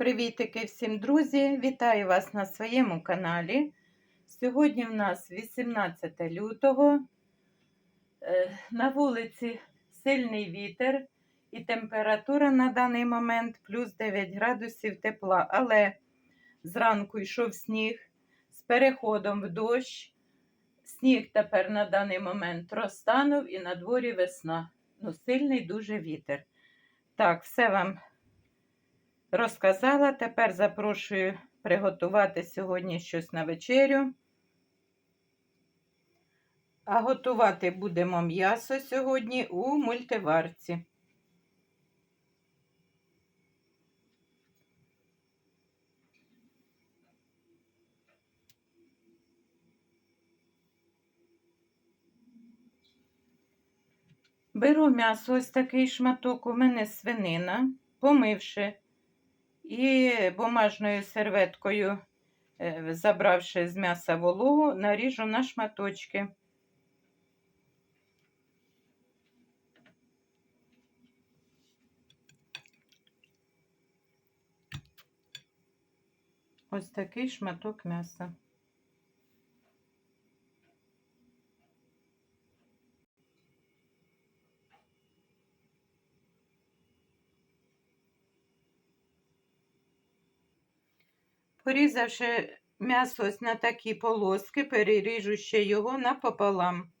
Привітики всім друзі! Вітаю вас на своєму каналі. Сьогодні в нас 18 лютого. Е, На вулиці сильний вітер і температура на даний момент плюс 9 градусів тепла. Але зранку йшов сніг з переходом в дощ. Сніг тепер на даний момент розтанув і на дворі весна. Ну, сильний дуже вітер. Так, все вам розказала. Тепер запрошую приготувати сьогодні щось на вечерю. А готувати будемо м'ясо сьогодні у мультиварці. Беру м'ясо, ось такий шматок, у мене свинина, помивши і бумажною серветкою, е, забравши з м'яса вологу, наріжу на шматочки. Ось такий шматок м'яса. Порізавши м'ясо на такі полоски, переріжу ще його напополам.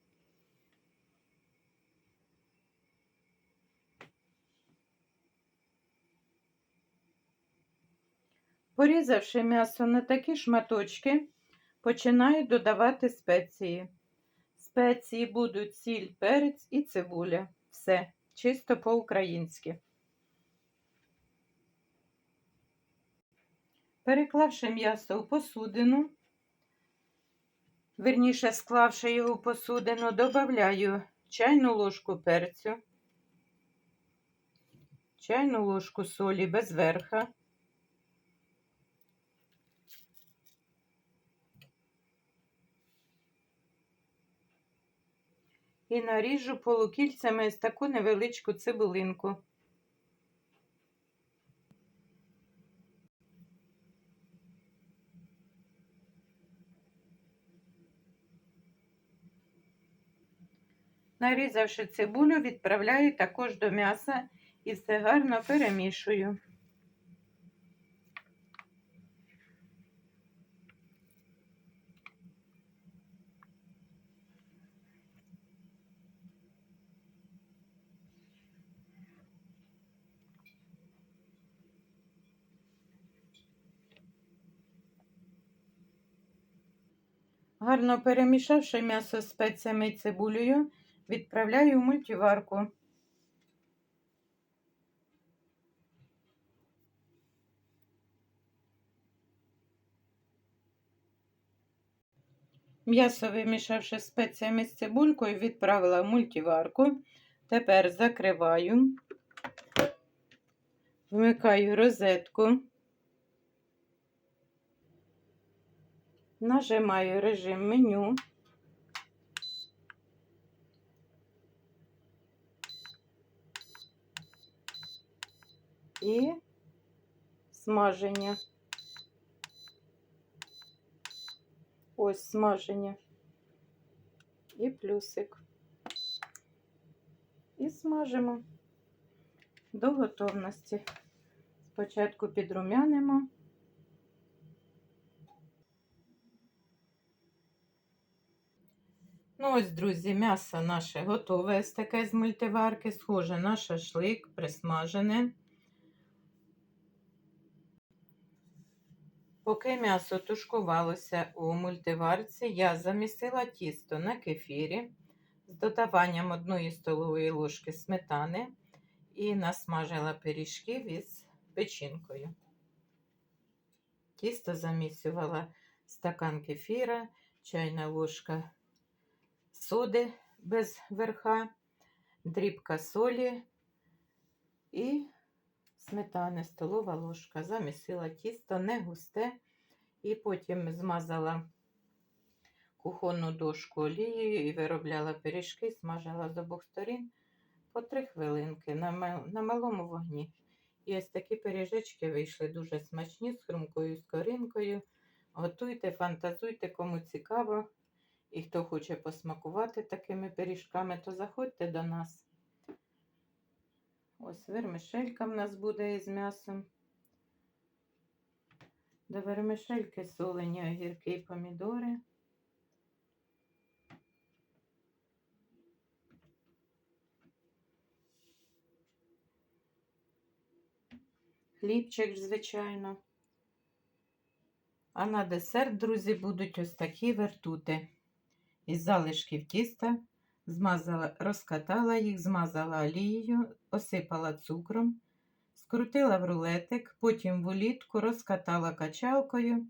Порізавши м'ясо на такі шматочки, починаю додавати спеції. Спеції будуть сіль, перець і цибуля. Все чисто по-українськи. Переклавши м'ясо у посудину, верніше склавши його в посудину, додаю чайну ложку перцю, чайну ложку солі без верха, і наріжу полукільцями ось таку невеличку цибулинку. Нарізавши цибулю, відправляю також до м'яса і все гарно перемішую. Гарно перемішавши м'ясо з спеціями і цибулею, відправляю в мультиварку. М'ясо, вимішавши спеціями з цибулькою, відправила в мультиварку. Тепер закриваю, вмикаю розетку, нажимаю режим меню. І смаження. Ось смаження і плюсик. І смажимо до готовності. Спочатку підрумянимо. Ну, ось, друзі, м'ясо наше готове. Ось таке з мультиварки, схоже на шашлик, присмажене. Поки м'ясо тушкувалося у мультиварці, я замісила тісто на кефірі з додаванням 1 столової ложки сметани і насмажила пиріжків із печінкою. Тісто замісювала стакан кефіра, чайна ложка соди без верха, дрібка солі і сметани, столова ложка. Замісила тісто не густе, і потім змазала кухонну дошку олією і виробляла пиріжки, смажила з обох сторін по три хвилинки на, малому вогні. І ось такі пиріжечки вийшли дуже смачні з хрумкою скоринкою. Готуйте, фантазуйте, кому цікаво. І хто хоче посмакувати такими пиріжками, то заходьте до нас. Ось вермишелька в нас буде із м'ясом. До вермишельки солені огірки і помідори. Хлібчик, звичайно. А на десерт, друзі, будуть ось такі вертути. Із залишків тіста змазала, розкатала їх, змазала олією, осипала цукром, скрутила в рулетик, потім в улітку розкатала качалкою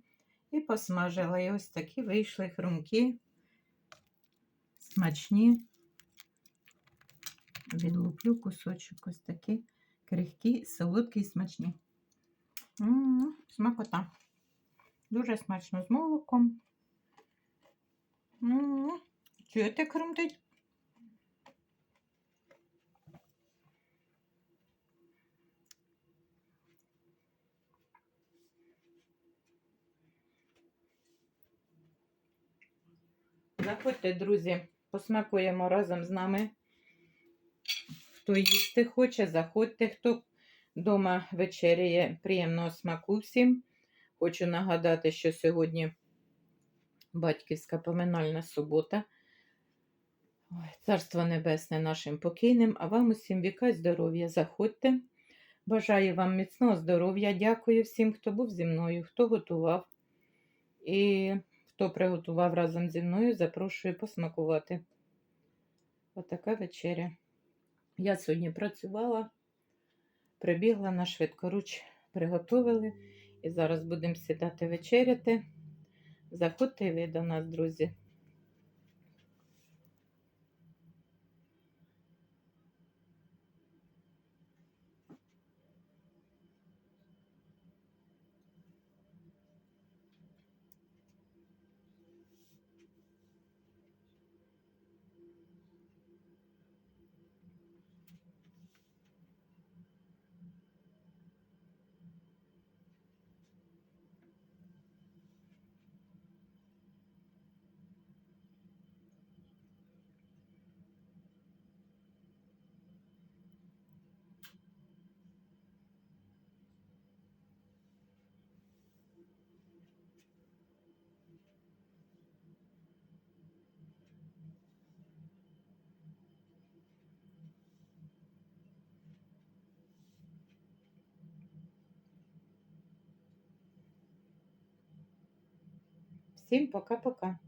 і посмажила. І ось такі вийшли хрумкі, смачні. Відлуплю кусочок, ось такі крихкі, солодкі і смачні. Смакота. Дуже смачно з молоком. М-м, Чуєте, хрумтить? Заходьте, друзі, посмакуємо разом з нами. Хто їсти хоче, заходьте, хто вдома вечеряє приємного смаку всім. Хочу нагадати, що сьогодні батьківська поминальна субота. Ой, Царство Небесне нашим покійним, а вам усім віка й здоров'я. Заходьте. Бажаю вам міцного здоров'я. Дякую всім, хто був зі мною, хто готував. І хто приготував разом зі мною, запрошую посмакувати. Отака вечеря. Я сьогодні працювала, прибігла на швидкоруч, приготували. І зараз будемо сідати вечеряти. Заходьте ви до нас, друзі. Всім пока-пока.